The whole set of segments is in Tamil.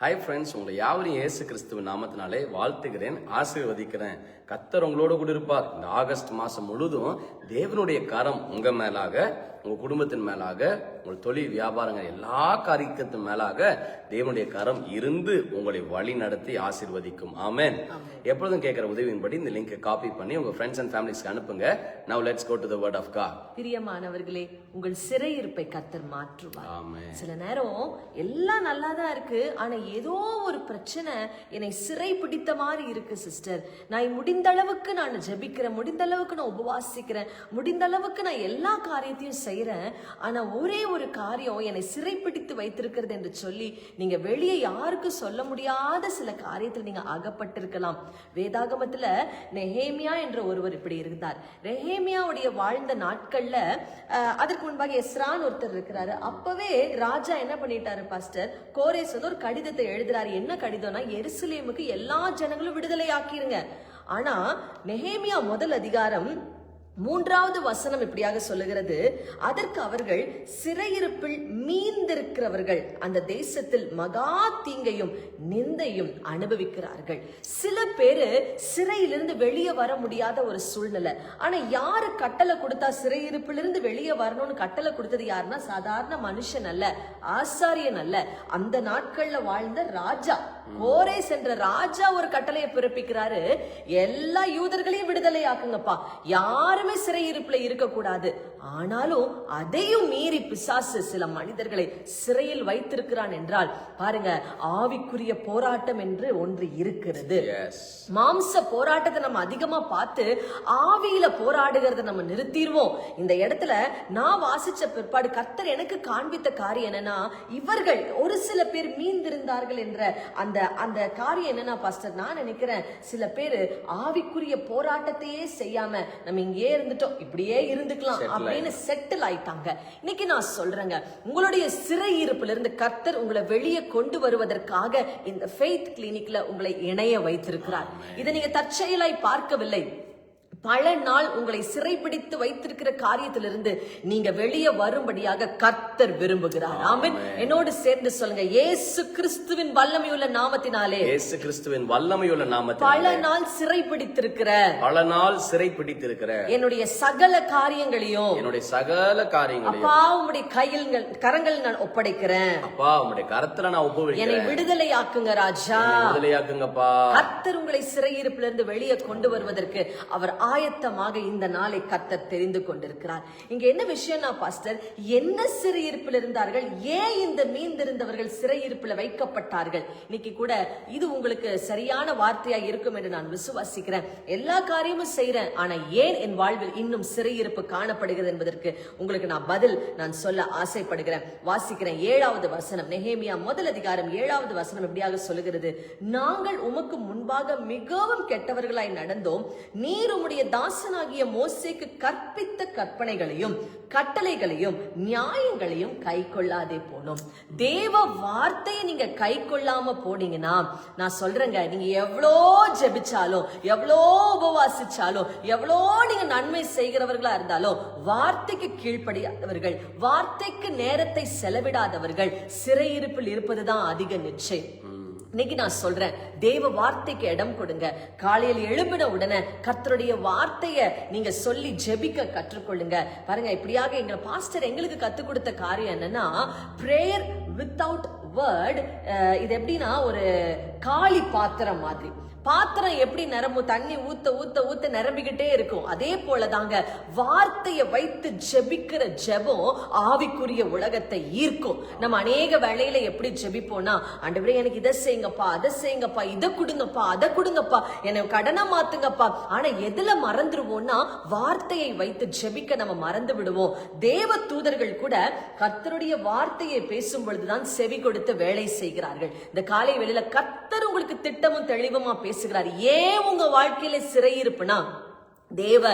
ஹாய் ஃப்ரெண்ட்ஸ் உங்களை யாவரையும் இயேசு கிறிஸ்துவ நாமத்தினாலே வாழ்த்துகிறேன் ஆசீர்வதிக்கிறேன். கத்தர் உங்களோட கூட இருப்பார். இந்த ஆகஸ்ட் மாதம் முழுதும் தேவனுடைய கரம் உங்கள் மேலாக உங்க குடும்பத்தின் மேலாக உங்கள் தொழில் வியாபாரங்கள் எல்லா காரியத்தின் மேலாக தேவனுடைய கரம் இருந்து உங்களை வழி நடத்தி ஆசீர்வதிக்கும். ஆமென். எப்பொழுதும் கேட்கிற உதவியின்படி இந்த லிங்கை காப்பி பண்ணி உங்க ஃப்ரெண்ட்ஸ் அண்ட் ஃபேமிலிஸ்க்கு அனுப்புங்க. Now let's go to the word of God பிரியமானவர்களே உங்கள் சிறையிருப்பை கத்தர் மாற்றுவார். சில நேரம் எல்லாம் நல்லா தான் இருக்கு ஆனா ஏதோ ஒரு பிரச்சனை என்னை சிறை பிடித்த மாதிரி இருக்கு சிஸ்டர் நான் முடிந்த அளவுக்கு நான் ஜெபிக்கிறேன் முடிந்த அளவுக்கு நான் உபவாசிக்கிறேன் முடிந்த அளவுக்கு நான் எல்லா காரியத்தையும் செய்கிறேன் ஆனால் ஒரே ஒரு காரியம் என்னை சிறைப்பிடித்து வைத்திருக்கிறது என்று சொல்லி நீங்கள் வெளியே யாருக்கும் சொல்ல முடியாத சில காரியத்தில் நீங்கள் அகப்பட்டிருக்கலாம். வேதாகமத்தில் நெஹேமியா என்ற ஒருவர் இப்படி இருந்தார். நெஹேமியாவுடைய வாழ்ந்த நாட்களில் அதற்கு முன்பாக எஸ்ரான் ஒருத்தர் இருக்கிறாரு. அப்பவே ராஜா என்ன பண்ணிட்டாரு பாஸ்டர் கோரேஸ் வந்து ஒரு கடிதத்தை எழுதுறாரு. என்ன கடிதம்னா எருசலேமுக்கு எல்லா ஜனங்களும் விடுதலை ஆக்கிருங்க ஆனா நெஹேமியா முதல் அதிகாரம் மூன்றாவது வசனம் இப்படியாக சொல்லுகிறது. அதற்கு அவர்கள் சிறையிருப்பில் மீந்திருக்கிறவர்கள் அந்த தேசத்தில் மகா தீங்கையும் நிந்தையும் அனுபவிக்கிறார்கள். சில பேரு சிறையிலிருந்து வெளியே வர முடியாத ஒரு சூழ்நிலை. ஆனா யாரு கட்டளை கொடுத்தா சிறையிருப்பிலிருந்து வெளியே வரணும்னு கட்டளை கொடுத்தது யாருன்னா சாதாரண மனுஷன் அல்ல ஆசாரியன் அல்ல. அந்த நாட்கள்ல வாழ்ந்த ராஜா. கோரேஸ் என்ற ராஜா ஒரு கட்டளையை பிறப்பிக்கிறாரு. எல்லா யூதர்களையும் விடுதலை ஆக்குங்கப்பா யாருமே சிறையிருப்புல இருக்கக்கூடாது. ஆனாலும் அதையும் மீறி பிசாசு சில மனிதர்களை சிறையில் வைத்திருக்கிறான் என்றால் பாருங்க ஆவிக்குரிய போராட்டம் என்று ஒன்று இருக்கிறது. மாம்ச போராட்டத்தை நம்ம அதிகமா பார்த்து ஆவியில போராடுகிறத நம்ம நிறுத்திடுவோம். இந்த இடத்துல நான் வாசிச்ச பிற்பாடு கர்த்தர் எனக்கு காண்பித்த காரியம் என்னன்னா இவர்கள் ஒரு சில பேர் மீந்திருந்தார்கள் என்ற அந்த அந்த காரியம் என்னன்னா பாஸ்டர் நான் நினைக்கிறேன் சில பேர் ஆவிக்குரிய போராட்டத்தையே செய்யாம நம்ம இங்கே இருந்துட்டோம் இப்படியே இருந்துக்கலாம் அப்படின்னு செட்டில் ஆயிட்டாங்க. இன்னைக்கு நான் சொல்றேங்க உங்களுடைய சிறையிருப்புல இருந்து கர்த்தர் உங்களை வெளியே கொண்டு வருவதற்காக இந்த ஃபெய்த் கிளினிக்ல உங்களை இணைய வைத்திருக்கிறார். இதை நீங்க தற்செயலாய் பார்க்கவில்லை. பல நாள் உங்களை சிறைப்பிடித்து வைத்திருக்கிற காரியத்திலிருந்து நீங்க வெளியே வரும்படியாக கர்த்தர் விரும்புகிறார். ஆமென். என்னோடு சேர்ந்து சொல்லுங்க இயேசு கிறிஸ்துவின் வல்லமையுள்ள நாமத்தினாலே. இயேசு கிறிஸ்துவின் வல்லமையுள்ள நாமத்தில் பல நாள் சிறைப்பிடித்திருக்கிற பல நாள் சிறை பிடித்திருக்கிற என்னுடைய சகல காரியங்களையும் என்னுடைய சகல காரியங்களையும் அப்பா உம்முடைய கையில் கரங்கள் நான் ஒப்படைக்கிறேன். அப்பா உங்களுடைய கரத்துல நான் ஒப்பு என்னை விடுதலை ஆக்குங்க ராஜா விடுதலையாக்குங்கப்பா. கர்த்தர் உங்களை சிறையிருப்பிலிருந்து வெளியே கொண்டு வருவதற்கு அவர் ஆயத்தமாக இந்த நாளை கத்த தெரிந்து கொண்டிருக்கிறார். இங்க என்ன விஷயம்னா பாஸ்டர்? என்ன சிறையிருப்பில் இருந்தார்கள்? ஏன் இந்த மீந்திருந்தவர்கள் சிறையிருப்பில் வைக்கப்பட்டார்கள்? இன்னைக்கு கூட இது உங்களுக்கு சரியான வார்த்தையா இருக்கும் என்று நான் விசுவாசிக்கிறேன். எல்லா காரியமும் செய்யறேன் ஆனா ஏன் என் வாழ்வில் இன்னும் சிறையிருப்பு காணப்படுகிறது என்பதற்கு உங்களுக்கு நான் பதில் நான் சொல்ல ஆசைப்படுகிறேன். வாசிக்கிறேன் ஏழாவது வசனம். நெஹேமியா முதல் அதிகாரம் ஏழாவது வசனம் இப்படியாக சொல்லுகிறது. நாங்கள் உமக்கு முன்பாக மிகவும் கெட்டவர்களாய் நடந்தோம். நீர் உம்முடைய தாசனாகிய மோசேக்கு கற்பித்த கற்பனைகளையும் கட்டளைகளையும் நியாயங்களையும் கை கொள்ளாதே போனோம் தேவ வார்த்தையை நீங்க கை கொள்ளாம போனீங்கன்னா நான் சொல்றேங்க நீங்க எவ்வளோ ஜெபிச்சாலும் எவ்வளோ உபவாசிச்சாலும் எவ்வளோ நீங்க நன்மை செய்கிறவர்களா இருந்தாலும் வார்த்தைக்கு கீழ்ப்படியாதவர்கள் வார்த்தைக்கு நேரத்தை செலவிடாதவர்கள் சிறையிருப்பில் இருப்பதுதான் அதிக நிச்சயம். இன்னைக்கு நான் சொல்றேன். தேவ வார்த்தைக்கு இடம் கொடுங்க. காலையில் எழும்பின உடனே கர்த்தருடைய வார்த்தைய நீங்க சொல்லி ஜெபிக்க கற்றுக்கொள்ளுங்க. பாருங்க இப்படியாக எங்க பாஸ்டர் எங்களுக்கு கத்துக் கொடுத்த காரியம் என்னன்னா பிரேயர் வித்தவுட் வேர்ட் இது எப்படின்னா ஒரு காளி பாத்திரம் மாதிரி. பாத்திரம் எப்படி நிரம்பும்? தண்ணி ஊத்த ஊத்த ஊத்த நிரம்பிக்கிட்டே இருக்கும். அதே போல தாங்க வார்த்தையை வைத்து ஜெபிக்கிற ஜெபம் ஆவிக்குரிய உலகத்தை ஈர்க்கும். நம்ம அநேக வேலையில எப்படி ஜெபிப்போம்னா ஆண்டவரே எனக்கு இதை செய்யுங்கப்பா அதை செய்யுங்கப்பா இதை கொடுங்கப்பா அதை கொடுங்கப்பா எனக்கு கடனை மாத்துங்கப்பா. ஆனா எதுல மறந்துடுவோம்னா வார்த்தையை வைத்து ஜெபிக்க நம்ம மறந்து விடுவோம். தேவ தூதர்கள் கூட கர்த்தருடைய வார்த்தையை பேசும் பொழுதுதான் செவி கொடுத்து வேலை செய்கிறார்கள். இந்த காலை வேளையில கர்த்தர் உங்களுக்கு திட்டமும் தெளிவுமா பேசுகிறார். ஏன் உங்க வாழ்க்கையில சிறையிருப்புனா? தேவ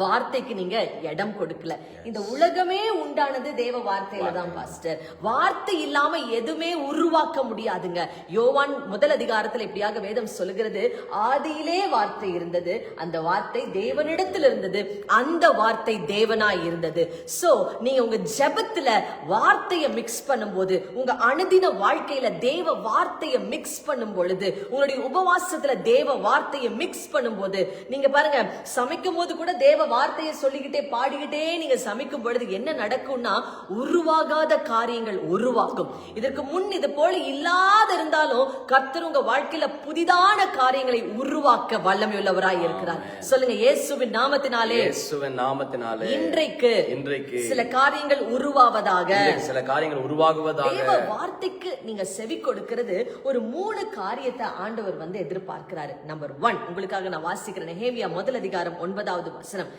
வார்த்தைக்கு நீங்க இடம் கொடுக்கல. இந்த உலகமே உண்டானது தேவ வார்த்தையில தான் பாஸ்டர் வார்த்தை இல்லாம எதுவுமே உருவாக்க முடியாதுங்க. யோவான் முதல் அதிகாரத்துல இப்படியாக வேதம் சொல்லுகிறது? ஆதியிலே வார்த்தை இருந்தது அந்த வார்த்தை தேவனிடத்தில் இருந்தது அந்த வார்த்தை தேவனாய் இருந்தது. சோ நீங்க உங்க ஜெபத்துல வார்த்தையை மிக்ஸ் பண்ணும்போது உங்க அனுதின வாழ்க்கையில தேவ வார்த்தையை மிக்ஸ் பண்ணும் பொழுது உங்களுடைய உபவாசத்துல தேவ வார்த்தையை மிக்ஸ் பண்ணும்போது நீங்க பாருங்க சமைக்கும் போது கூட தேவ வார்த்தையை சொல்லிக்கிட்டே பாடிக்கிட்டே நீங்க சமைக்கும் பொழுது என்ன நடக்கும்னா உருவாகாத காரியங்கள் உருவாகும் இதற்கு முன் இது போல இல்லாத இருந்தாலும் கர்த்தர் உங்க வாழ்க்கையில புதிதான காரியங்களை உருவாக்க வல்லமையுள்ளவராய் இருக்கிறார். சொல்லுங்க இயேசுவின் நாமத்தினாலே இயேசுவின் நாமத்தினாலே இன்றைக்கு இன்றைக்கு சில காரியங்கள் உருவாவதாக. சில காரியங்கள் உருவாகுவதாக தேவ வார்த்தைக்கு நீங்க செவி கொடுக்கிறது ஒரு மூணு காரியத்தை ஆண்டவர் வந்து எதிர்பார்க்கிறாரு. நம்பர் ஒன் உங்களுக்காக நான் வாசிக்கிறேன். நெகேமியா முதல் அதிகாரம் ஒன்பதாவது வசனம்.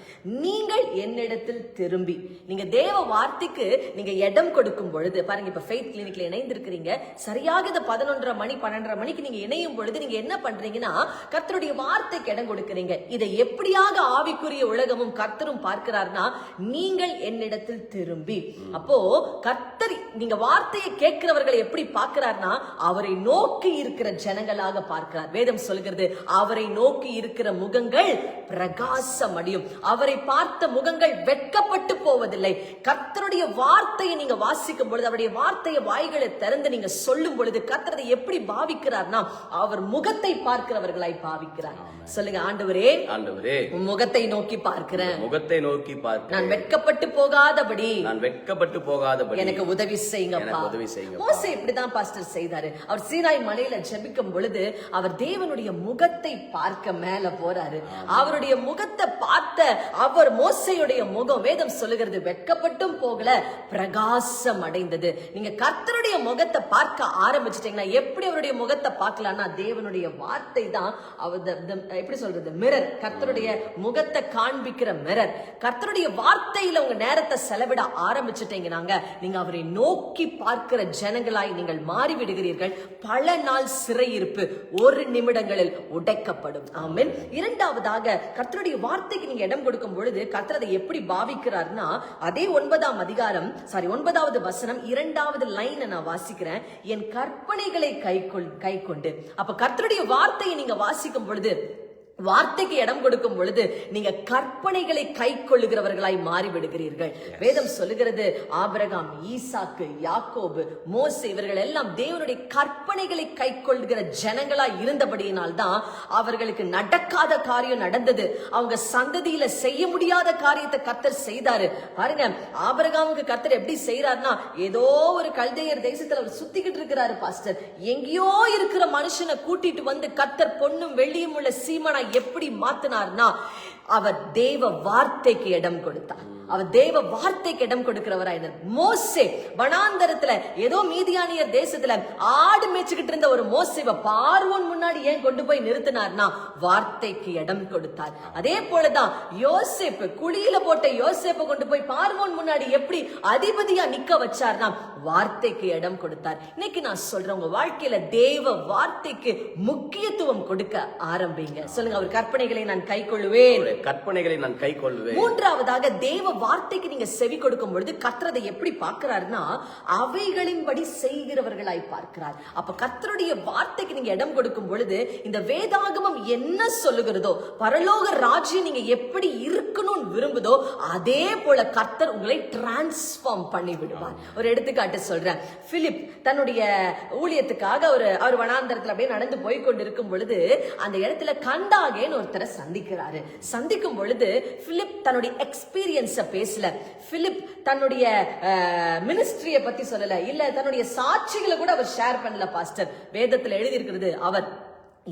நீங்கள் என்னிடத்தில் திரும்பி. நீங்க தேவ வார்த்தைக்கு நீங்க இடம் கொடுக்கும் பொழுது பாருங்க இப்ப ஃபெய்த் கிளினிக்ல இணைந்திருக்கிறீங்க. சரியாக இந்த பதினொன்றரை மணி பன்னெண்டரை மணிக்கு நீங்க இணையும் பொழுது நீங்க என்ன பண்றீங்கன்னா கர்த்தருடைய வார்த்தைக்கு இடம் கொடுக்குறீங்க. இதை எப்படியாக ஆவிக்குரிய உலகமும் கர்த்தரும் பார்க்கிறார்னா நீங்கள் என்னிடத்தில் திரும்பி. அப்போ கர்த்தர் நீங்க வார்த்தையை கேட்கிறவர்களை எப்படி பார்க்கிறார்னா அவரை நோக்கி இருக்கிற ஜனங்களாக பார்க்கிறார். வேதம் சொல்கிறது அவரை நோக்கி இருக்கிற முகங்கள் பிரகாசம் அடையும் அவரை பார்த்த முகங்கள் வெட்கப்பட்டு போவதில்லை. கர்த்தருடைய வார்த்தையை நீங்க வாசிக்கும் பொழுது அவருடைய வார்த்தையை வாய்களை திறந்து நீங்க சொல்லும் பொழுது கர்த்தரை எப்படி பாவிக்கிறார்னா அவர் முகத்தை பார்க்கிறவர்களாய் பாவிக்கிறார். சொல்லுங்க ஆண்டவரே ஆண்டவரே முகத்தை நோக்கி பார்க்கிறேன். முகத்தை நோக்கி பார்த்து நான் வெட்கப்பட்டு போகாதபடி நான் வெட்கப்பட்டு போகாதபடி எனக்கு உதவி எனக்கு உதவி செய்யுங்கப்பா. மோசே இப்படிதான் பாஸ்டர் செய்தாரு. அவர் சீனாய் மலையில ஜெபிக்கும் பொழுது அவர் தேவனுடைய முகத்தை பார்க்க மேல போறாரு. அவருடைய முகத்தை முகத்தை பார்த்த அவர் மோசையுடைய முகம் வேதம் சொல்லுகிறது வெட்கப்பட்டும் போகல பிரகாசம் அடைந்தது. நீங்க கர்த்தருடைய முகத்தை பார்க்க ஆரம்பிச்சிட்டீங்கன்னா எப்படி அவருடைய முகத்தை பார்க்கலாம்னா தேவனுடைய வார்த்தை தான் அவர் எப்படி சொல்றது? மிரர் கர்த்தருடைய முகத்தை காண்பிக்கிற மிரர் கர்த்தருடைய வார்த்தையில உங்க நேரத்தை செலவிட ஆரம்பிச்சிட்டீங்கன்னாங்க நீங்க அவரை நோக்கி பார்க்கிற ஜனங்களாய் நீங்கள் மாறிவிடுகிறீர்கள். பல நாள் சிறையிருப்பு ஒரு நிமிடங்களில் உடைக்கப்படும். ஆமென். இரண்டாவதாக கர்த்தருடைய வார்த்தைக்கு நீங்க இடம் கொடுக்கும் பொழுது கர்த்தர் அதை எப்படி பாவிக்கிறார்னா அதே ஒன்பதாம் அதிகாரம் சாரி ஒன்பதாவது வசனம் இரண்டாவது லைனை நான் வாசிக்கிறேன். என் கற்பனைகளை கைக்கொள் கை கொண்டு அப்ப கர்த்தருடைய வார்த்தையை நீங்க வாசிக்கும் பொழுது வார்த்தைக்கு இடம் கொடுக்கும் பொழுது நீங்க கற்பனைகளை கை கொள்ளுகிறவர்களாய் மாறிவிடுகிறீர்கள். வேதம் சொல்லுகிறது ஆபிரகாம் ஈசாக்கு யாக்கோபு மோசே இவர்கள் எல்லாம் தேவனுடைய கற்பனைகளை கை கொள்ளுகிற ஜனங்களாய் இருந்தபடியினால் தான் அவர்களுக்கு நடக்காத காரியம் நடந்தது. அவங்க சந்ததியில செய்ய முடியாத காரியத்தை கர்த்தர் செய்தாரு. பாருங்க ஆபிரகாமுக்கு கர்த்தர் எப்படி செய்யறாருன்னா ஏதோ ஒரு கல்தையர் தேசத்துல அவர் சுத்திக்கிட்டு இருக்கிறாரு பாஸ்டர். எங்கேயோ இருக்கிற மனுஷனை கூட்டிட்டு வந்து கர்த்தர் பொண்ணும் வெள்ளியும் உள்ள சீமனா எப்படி மாத்தினார்னா அவர் தேவ வார்த்தைக்கு இடம் கொடுத்தார். அவர் தேவ வார்த்தைக்கு இடம் கொடுக்கிறவரா இருந்தார் மோசே வனாந்தரத்துல ஏதோ மீதியானியர் தேசத்துல ஆடு மேய்ச்சிக்கிட்டு இருந்த ஒரு மோசேவை பார்வோன் முன்னாடி ஏன் கொண்டு போய் நிறுத்தினார்னா வார்த்தைக்கு இடம் கொடுத்தார். அதே போலதான் யோசேப்பு குழியில போட்ட யோசேப்பை கொண்டு போய் பார்வோன் முன்னாடி எப்படி அதிபதியா நிக்க வச்சார்னா வார்த்தைக்கு இடம் கொடுத்தார். இன்னைக்கு நான் சொல்றேன் உங்க வாழ்க்கையில தேவ வார்த்தைக்கு முக்கியத்துவம் கொடுக்க ஆரம்பிங்க. சொல்லுங்க அவர் கற்பனைகளை நான் கை கொள்ளுவேன் கற்பனைகளை நான் கை கொள்வேன் மூன்றாவதாக தேவ வார்த்தைக்கு நீங்க செவி கொடுக்கும் பொழுது கர்த்தரதை எப்படி பார்க்கிறாருன்னா அவைகளின்படி செய்கிறவர்களாய் பார்க்கிறார். அப்ப கத்தருடைய வார்த்தைக்கு நீங்க இடம் கொடுக்கும் பொழுது இந்த வேதாகமம் என்ன சொல்லுகிறதோ பரலோக ராஜ்யம் நீங்க எப்படி இருக்கணும்னு விரும்புதோ அதே போல கத்தர் உங்களை டிரான்ஸ்ஃபார்ம் பண்ணி விடுவார் ஒரு எடுத்துக்காட்டு சொல்றேன். பிலிப் தன்னுடைய ஊழியத்துக்காக ஒரு அவர் வனாந்தரத்தில் அப்படியே நடந்து போய் கொண்டிருக்கும் பொழுது அந்த இடத்துல கண்டாகேன்னு ஒருத்தரை சந்திக்கிறாரு. சந்திக்கும் பொழுது பிலிப் தன்னுடைய எக்ஸ்பீரியன்ஸ பேசல. பிலிப் தன்னுடைய மினிஸ்ட்ரிய பத்தி சொல்லல. இல்ல தன்னுடைய சாட்சிகளை கூட அவர் ஷேர் பண்ணல பாஸ்டர் வேதத்துல எழுதி இருக்கிறது அவர்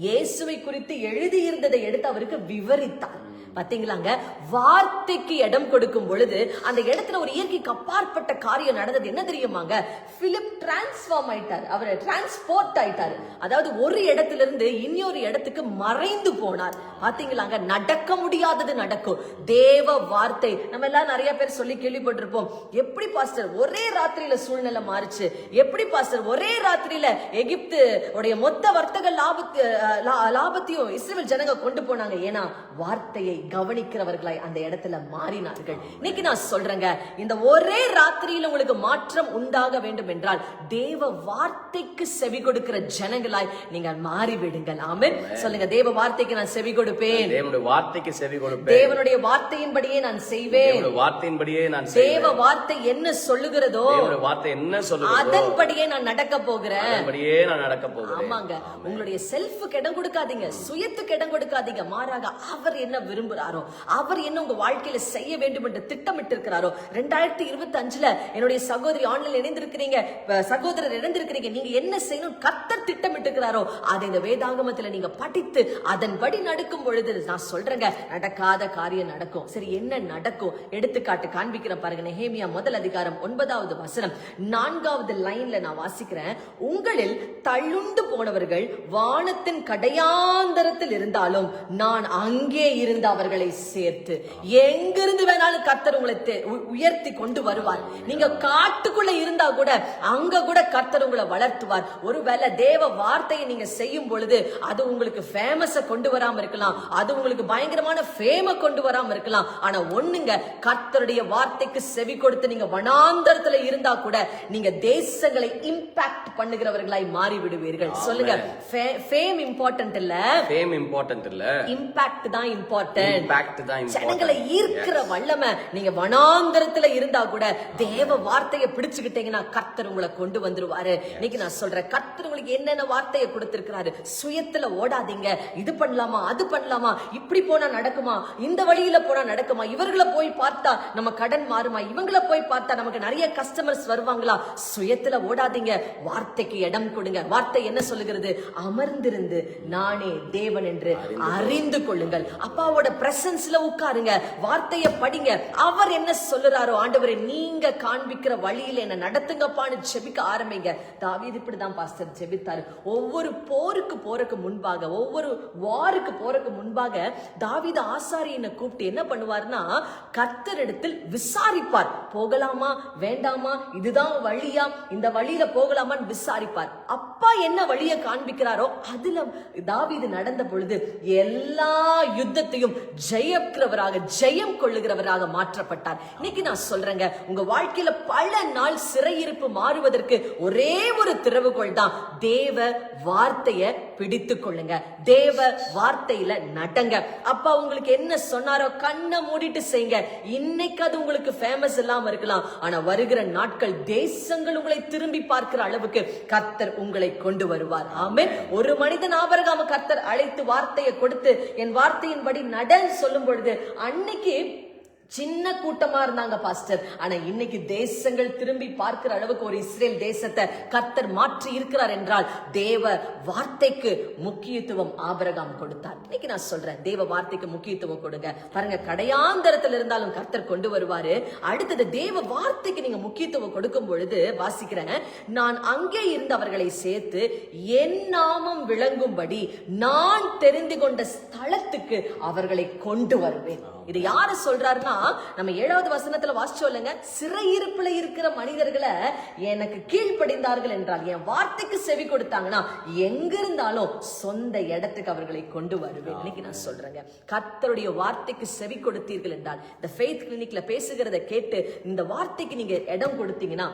இயேசுவை குறித்து எழுதியிருந்ததை எடுத்து அவருக்கு விவரித்தார். பாத்தீங்களாங்க? வார்த்தைக்கு இடம் கொடுக்கும் பொழுது அந்த இடத்துல ஒரு இயற்கைக்கு அப்பாற்பட்ட காரியம் நடந்தது. என்ன தெரியுமாங்க? பிலிப் டிரான்ஸ்ஃபார்ம் ஆயிட்டார். அவர் டிரான்ஸ்போர்ட் ஆயிட்டாரு. அதாவது ஒரு இடத்துல இருந்து இன்னொரு இடத்துக்கு மறைந்து போனார். பாத்தீங்களாங்க? நடக்க முடியாதது நடக்கும். தேவ வார்த்தை. நம்ம எல்லாம் நிறைய பேர் சொல்லி கேள்விப்பட்டிருப்போம். எப்படி பாஸ்டர் ஒரே ராத்திரியில சூழ்நிலை மாறுச்சு? எப்படி பாஸ்டர் ஒரே ராத்திரியில எகிப்து உடைய மொத்த வர்த்தக லாபத்து லா- லாபத்தையும் இஸ்ரேல் ஜனங்க கொண்டு போனாங்க? ஏன்னா வார்த்தையை கவனிக்கிறவர்களாய் அந்த இடத்துல மாறினார்கள். இன்னைக்கு நான் சொல்றேங்க இந்த ஒரே ராத்திரியில உங்களுக்கு மாற்றம் உண்டாக வேண்டும் என்றால் தேவ வார்த்தைக்கு செவி கொடுக்கிற ஜனங்களாய் நீங்கள் மாறிவிடுங்கள். ஆமென். சொல்லுங்க தேவ வார்த்தைக்கு நான் செவி கொடுப்பேன். தேவனுடைய வார்த்தைக்கு செவி கொடுப்பேன். தேவனுடைய வார்த்தையின்படியே நான் செய்வேன். வார்த்தையின்படியே நான் தேவ வார்த்தை என்ன சொல்லுகிறதோ வார்த்தை என்ன சொல்லுகிறதோ அதன்படியே நான் நடக்க போகிறேன். அதன்படியே நான் நடக்க போகிறேன். ஆமாங்க. உங்களுடைய செல்ஃபுக்கு இடம் கொடுக்காதீங்க. சுயத்துக்கு இடம் கொடுக்காதீங்க. மாறாக அவர் என்ன விரும்புகிறாரோ? அவர் என்ன உங்க வாழ்க்கையில செய்ய வேண்டும் என்று திட்டமிட்டு இருக்கிறாரோ ரெண்டாயிரத்தி இருபத்தி அஞ்சுல என்னுடைய சகோதரி ஆன்லைன் இணைந்திருக்கிறீங்க சகோதரர் இணைந்திருக்கிறீங்க நீங்க என்ன செய்யணும் கத்தர் திட்டமிட்டு இருக்கிறாரோ அதை இந்த வேதாகமத்துல நீங்க படித்து அதன்படி நடக்கும் பொழுது நான் சொல்றேங்க நடக்காத காரியம் நடக்கும். சரி என்ன நடக்கும்? எடுத்துக்காட்டு காண்பிக்கிறேன் பாருங்க நெஹேமியா முதல் அதிகாரம் ஒன்பதாவது வசனம். நான்காவது லைன்ல நான் வாசிக்கிறேன். உங்களில் தள்ளுண்டு போனவர்கள் வானத்தின் கடையாந்தரத்தில் இருந்தாலும் நான் அங்கே இருந்து அவர்களை சேர்த்து. எங்கிருந்து வேணாலும் கர்த்தர் உங்களை உயர்த்தி கொண்டு வருவார். நீங்க காட்டுக்குள்ள இருந்தா கூட அங்க கூட கர்த்தர் உங்களை வளர்த்துவார். ஒருவேளை தேவ வார்த்தையை நீங்க செய்யும் பொழுது அது உங்களுக்கு ஃபேமஸ கொண்டு வராம இருக்கலாம். அது உங்களுக்கு பயங்கரமான ஃபேம கொண்டு வராம இருக்கலாம். ஆனா ஒண்ணுங்க கர்த்தருடைய வார்த்தைக்கு செவி கொடுத்து நீங்க வனாந்தரத்துல இருந்தா கூட நீங்க தேசங்களை இம்பாக்ட் பண்ணுகிறவர்களாய் மாறி விடுவீர்கள் சொல்லுங்க ஃபேம் இம்பார்ட்டன்ட் இல்ல? ஃபேம் இம்பார்ட்டன்ட் இல்ல? இம்பாக்ட் தான் இம்பார்ட்டன்ட் ஜனங்களை ஈர்க்கிற வல்லமை நீங்க வனாந்தரத்துல இருந்தா கூட தேவ வார்த்தையை பிடிச்சுக்கிட்டீங்கன்னா கர்த்தர் உங்களை கொண்டு வந்துருவாரு. இன்னைக்கு நான் சொல்றேன் கர்த்தர் உங்களுக்கு என்னென்ன வார்த்தையை கொடுத்திருக்கிறாரு? சுயத்துல ஓடாதீங்க. இது பண்ணலாமா அது பண்ணலாமா இப்படி போனா நடக்குமா இந்த வழியில போனா நடக்குமா இவர்களை போய் பார்த்தா நம்ம கடன் மாறுமா இவங்களை போய் பார்த்தா நமக்கு நிறைய கஸ்டமர்ஸ் வருவாங்களா? சுயத்துல ஓடாதீங்க. வார்த்தைக்கு இடம் கொடுங்க. வார்த்தை என்ன சொல்லுகிறது? அமர்ந்திருந்து நானே தேவன் என்று அறிந்து கொள்ளுங்கள். அப்பாவோட பிரசன்ஸ்ல உட்காருங்க வார்த்தைய படிங்க. அவர் என்ன சொல்லுறாரோ ஆண்டவரே நீங்க காண்பிக்கிற வழியில என்ன நடத்துங்கப்பான்னு ஜெபிக்க ஆரம்பிங்க. தாவீது இப்படிதான் பாஸ்டர் ஜெபித்தாரு. ஒவ்வொரு போருக்கு போறக்கு முன்பாக ஒவ்வொரு வாருக்கு போறக்கு முன்பாக தாவீது ஆசாரியனை கூப்பிட்டு என்ன பண்ணுவார்னா கர்த்தரிடத்தில் விசாரிப்பார். போகலாமா வேண்டாமா இதுதான் வழியா இந்த வழியில போகலாமான்னு விசாரிப்பார். அப்பா என்ன வழியை காண்பிக்கிறாரோ அதுல தாவீது நடந்த பொழுது எல்லா யுத்தத்தையும் ஜெயிக்கிறவராக ஜெயம் கொள்ளுகிறவராக மாற்றப்பட்டார். இன்னைக்கு நான் சொல்றேங்க உங்க வாழ்க்கையில பல நாள் சிறையிருப்பு மாறுவதற்கு ஒரே ஒரு திறவுகோள் தான். தேவ வார்த்தைய பிடித்து கொள்ளுங்க. தேவ வார்த்தையில நடங்க. அப்பா உங்களுக்கு என்ன சொன்னாரோ கண்ணை மூடிட்டு செய்யுங்க. இன்னைக்கு அது உங்களுக்கு ஃபேமஸ் இல்லாம இருக்கலாம். ஆனா வருகிற நாட்கள் தேசங்கள் உங்களை திரும்பி பார்க்கிற அளவுக்கு கர்த்தர் உங்களை கொண்டு வருவார். ஆமே ஒரு மனிதன் ஆபரகாம கர்த்தர் அழைத்து வார்த்தையை கொடுத்து என் வார்த்தையின்படி நட சொல்லும் பொழுது அன்னைக்கு சின்ன கூட்டமா இருந்தாங்க பாஸ்டர். ஆனா இன்னைக்கு தேசங்கள் திரும்பி பார்க்கிற அளவுக்கு ஒரு இஸ்ரேல் தேசத்தை கர்த்தர் மாற்றி இருக்கிறார் என்றால் தேவ வார்த்தைக்கு முக்கியத்துவம் ஆபரகாம் கொடுத்தார். இன்னைக்கு நான் சொல்றேன் தேவ வார்த்தைக்கு முக்கியத்துவம் கொடுங்க. பாருங்க கடையாந்தரத்துல இருந்தாலும் கர்த்தர் கொண்டு வருவாரு. அடுத்தது தேவ வார்த்தைக்கு நீங்க முக்கியத்துவம் கொடுக்கும் பொழுது வாசிக்கிறேன் நான் அங்கே இருந்து அவர்களை சேர்த்து என் நாமம் விளங்கும்படி நான் தெரிந்து கொண்ட ஸ்தலத்துக்கு அவர்களை கொண்டு வருவேன். இது யாரு சொல்றாருன்னா நம்ம ஏழாவது வசனத்துல வாசிச்சோம் இல்லைங்க சிறையிருப்புல இருக்கிற மனிதர்களை எனக்கு கீழ்ப்படிந்தார்கள் என்றால் என் வார்த்தைக்கு செவி கொடுத்தாங்கன்னா எங்க இருந்தாலும் சொந்த இடத்துக்கு அவர்களை கொண்டு வருவேன். இன்னைக்கு நான் சொல்றேங்க. கர்த்தருடைய வார்த்தைக்கு செவி கொடுத்தீர்கள் என்றால் இந்த ஃபெய்த் கிளினிக்ல பேசுகிறத கேட்டு இந்த வார்த்தைக்கு நீங்க இடம் கொடுத்தீங்கன்னா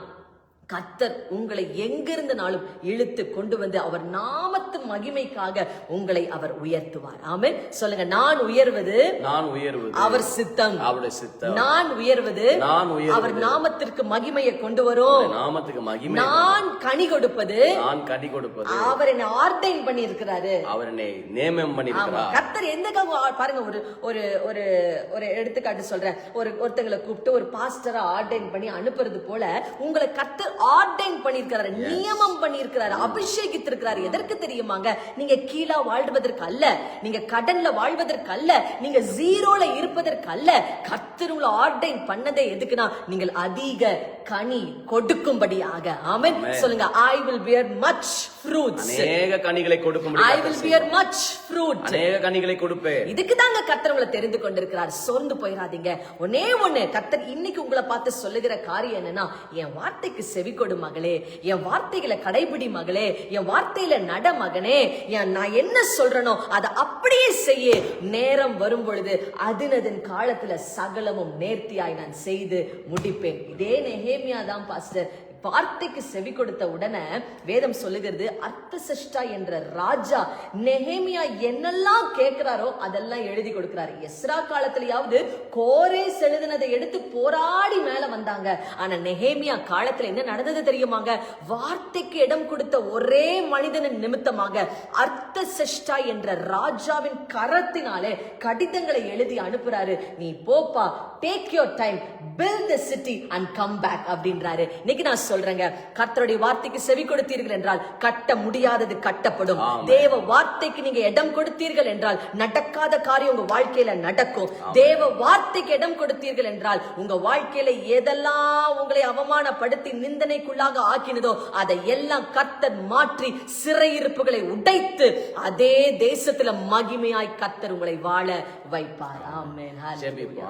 கர்த்தர் உங்களை எங்கிருந்தனாலும் இழுத்து கொண்டு வந்து அவர் நாமத்து மகிமைக்காக உங்களை அவர் உயர்த்துவார். ஆமென். சொல்லுங்க நான் உயர்வது நான் உயர்வது அவர் சித்தம். அவருடைய சித்தம். நான் உயர்வது நான் அவர் நாமத்திற்கு மகிமையை கொண்டு வரும். நாமத்துக்கு மகிமை நான் கனி கொடுப்பது நான் கடி கொடுப்பது அவர் என்ன ஆர்டைன் பண்ணி இருக்கிறாரு அவர் என்னை நேமம் ஆமா கர்த்தர் எந்தக்காக ஆ- பாருங்க ஒரு ஒரு ஒரு ஒரு எடுத்துக்காட்டு சொல்றேன். ஒரு ஒருத்தங்களை கூப்பிட்டு ஒரு பாஸ்டரா ஆர்டைன் பண்ணி அனுப்புறது போல உங்களை கர்த்தர் ஆர்டைன் பண்ணியிருக்கிறாரு நியமம் பண்ணியிருக்கிறாரு அபிஷேகித்திருக்கிறாரு. எதற்கு தெரியுமாங்க? நீங்க கீழா வாழ்வதற்கு அல்ல நீங்க கடன்ல வாழ்வதற்கு அல்ல நீங்க ஜீரோல இருப்பதற்கு அல்ல கர்த்தர் உங்களை ஆர்டைன் பண்ணதே எதுக்குன்னா நீங்கள் அதிக கனி கொடுக்கும்படியாக. ஆமென் சொல்லுங்க I will bear much fruits. அநேக கனிகளை கொடுக்கும்படி I கர்த்தர் will செய்வார். bear much fruit. அநேக கனிகளை கொடுப்பேன். இதுக்கு தாங்க உங்களை தெரிந்து கொண்டிருக்கிறார். சோர்ந்து போயிடாதீங்க ஒன்னே ஒண்ணு கத்தர் இன்னைக்கு உங்களை பார்த்து சொல்லுகிற காரியம் என்னன்னா என் வார்த்தைக்கு செவி கொடு மகளே. என் வார்த்தைகளை கடைபிடி மகளே. என் வார்த்தையில நட மகனே. என் நான் என்ன சொல்றேனோ அதை அப்படியே செய்ய. நேரம் வரும் பொழுது அதினதின் காலத்துல சகலமும் நேர்த்தியாய் நான் செய்து முடிப்பேன். இதே நெஹேமியா தான் பாஸ்டர். வார்த்தைக்கு செவி கொடுத்த உடனே வேதம் சொல்லுகிறது அர்த்தசஷ்டா என்ற ராஜா நெஹேமியா என்னெல்லாம் கேட்கிறாரோ அதெல்லாம் எழுதி கொடுக்கிறாரு. எஸ்ரா காலத்திலேயாவது கோரே எழுதினதை எடுத்து போராடி மேல வந்தாங்க. ஆனா நெஹேமியா காலத்துல என்ன நடந்தது தெரியுமாங்க? வார்த்தைக்கு இடம் கொடுத்த ஒரே மனிதனின் நிமித்தமாக அர்த்தசஷ்டா என்ற ராஜாவின் கரத்தினாலே கடிதங்களை எழுதி அனுப்புறாரு. நீ போப்பா take your time build the city and come back அப்படின்றாரு. இன்னைக்கு நான் சொல்றேங்க. கர்த்தருடைய வார்த்தைக்கு செவி கொடுத்தீர்கள் என்றால் கட்ட முடியாதது கட்டப்படும். தேவ வார்த்தைக்கு நீங்க இடம் கொடுத்தீர்கள் என்றால் நடக்காத காரியம் உங்க வாழ்க்கையில நடக்கும். தேவ வார்த்தைக்கு இடம் கொடுத்தீர்கள் என்றால் உங்க வாழ்க்கையில எதெல்லாம் உங்களை அவமானப்படுத்தி நிந்தனைக்குள்ளாக ஆக்கினதோ அதை எல்லாம் கர்த்தர் மாற்றி சிறையிருப்புகளை உடைத்து அதே தேசத்துல மகிமையாய் கர்த்தர் உங்களை வாழ வைப்பார். ஆமென்.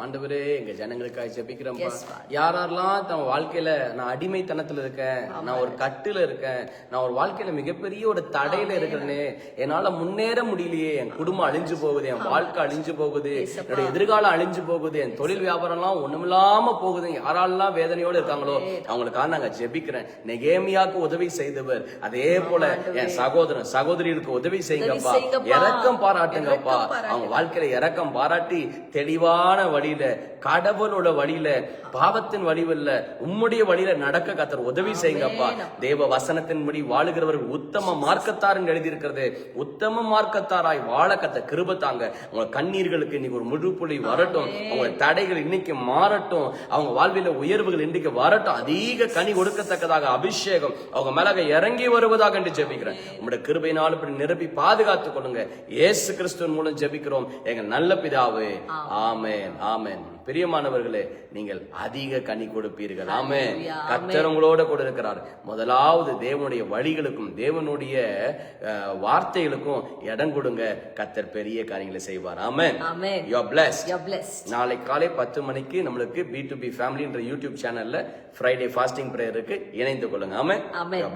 ஆண்டவரே எங்க ஜனங்களுக்காக ஜெபிக்கிறோம். யாரெல்லாம் தன் வாழ்க்கையில நான் அடிமைத்தனத்துல இருக்கேன் நான் ஒரு கட்டுல இருக்கேன் நான் ஒரு வாழ்க்கையில மிகப்பெரிய ஒரு தடையில இருக்கிறேனே என்னால முன்னேற முடியலையே என் குடும்பம் அழிஞ்சு போகுது என் வாழ்க்கை அழிஞ்சு போகுது என்னோட எதிர்காலம் அழிஞ்சு போகுது என் தொழில் வியாபாரம் எல்லாம் ஒண்ணுமில்லாம போகுது யாரெல்லாம் வேதனையோட இருக்காங்களோ அவங்களுக்காக நாங்க ஜெபிக்கிறேன். நெகேமியாக்கு உதவி செய்தவர். அதே போல என் சகோதரன் சகோதரிகளுக்கு உதவி செய்யுங்கப்பா. இறக்கம் பாராட்டுங்கப்பா. அவங்க வாழ்க்கையில இறக்கம் பாராட்டி தெளிவான வழியில கடவுளோட வழியில பாவத்தின் வழிவில்ல உம்முடைய வழியில நடக்க கத்தர் உதவி செய்யுங்கப்பா. தேவ வசனத்தின்படி வாழுகிறவர்கள் உத்தம மார்க்கத்தார்னு எழுதியிருக்கிறது. உத்தம மார்க்கத்தாராய் வாழ கத்த கிருப தாங்க. உங்க கண்ணீர்களுக்கு இன்னைக்கு ஒரு முழுப்புள்ளி வரட்டும். அவங்க தடைகள் இன்னைக்கு மாறட்டும். அவங்க வாழ்வில உயர்வுகள் இன்னைக்கு வரட்டும். அதிக கனி கொடுக்கத்தக்கதாக அபிஷேகம் அவங்க மேலாக இறங்கி வருவதாக என்று ஜெபிக்கிறேன். உங்களுடைய கிருபையினால் இப்படி நிரப்பி பாதுகாத்துக் கொள்ளுங்க. இயேசு கிறிஸ்துவின் மூலம் ஜெபிக்கிறோம். எங்க நல்ல பிதாவே. ஆமென். ஆமென். பிரியமானவர்களே நீங்கள் அதிக கனி கொடுப்பீர்கள். கர்த்தர் உங்களோட கூட இருக்கிறார் முதலாவது தேவனுடைய வழிகளுக்கும் தேவனுடைய வார்த்தைகளுக்கும் இடம் கொடுங்க. கர்த்தர் பெரிய காரியங்களை செய்வார். blessed. நாளை காலை பத்து மணிக்கு நம்மளுக்கு பி டு பி ஃபேமிலின்ற யூடியூப் சேனல்ல ஃப்ரைடே ஃபாஸ்டிங் ப்ரேயருக்கு இணைந்து கொள்ளுங்க. ஆமென். Amen. யூ